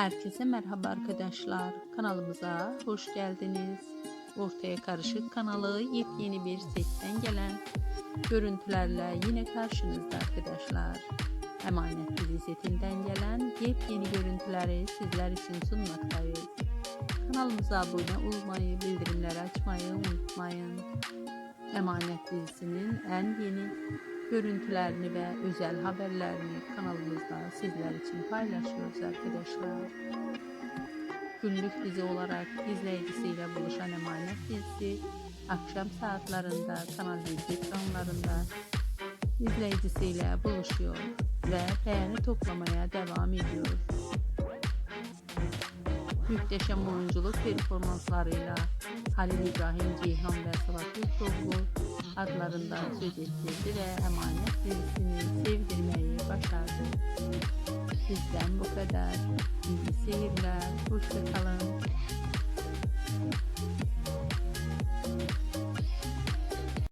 Herkese merhaba arkadaşlar. Kanalımıza hoş geldiniz. Ortaya Karışık kanalı yepyeni bir setten gelen görüntülerle yine karşınızda arkadaşlar. Emanet dizi setinden gelen yepyeni görüntüleri sizler için sunmaktayız. Kanalımıza abone olmayı, bildirimleri açmayı unutmayın. Emanet dizisinin en yeni görüntülerini ve özel haberlerini kanalımızda sizler için paylaşıyoruz arkadaşlar. Günlük dizi olarak izleyicisiyle buluşan Emanet dizisi akşam saatlerinde Kanal D ekranlarında izleyicisiyle buluşuyor ve beğeni toplamaya devam ediyor. Muhteşem oyunculuk performanslarıyla Halil İbrahim Ceyhan ve Sıla Türkoğlu adlarında söz ettirdi ve Emanet dizisini sevdirmeyi başardı. Bizden bu kadar. İyi seyirler. Hoşçakalın.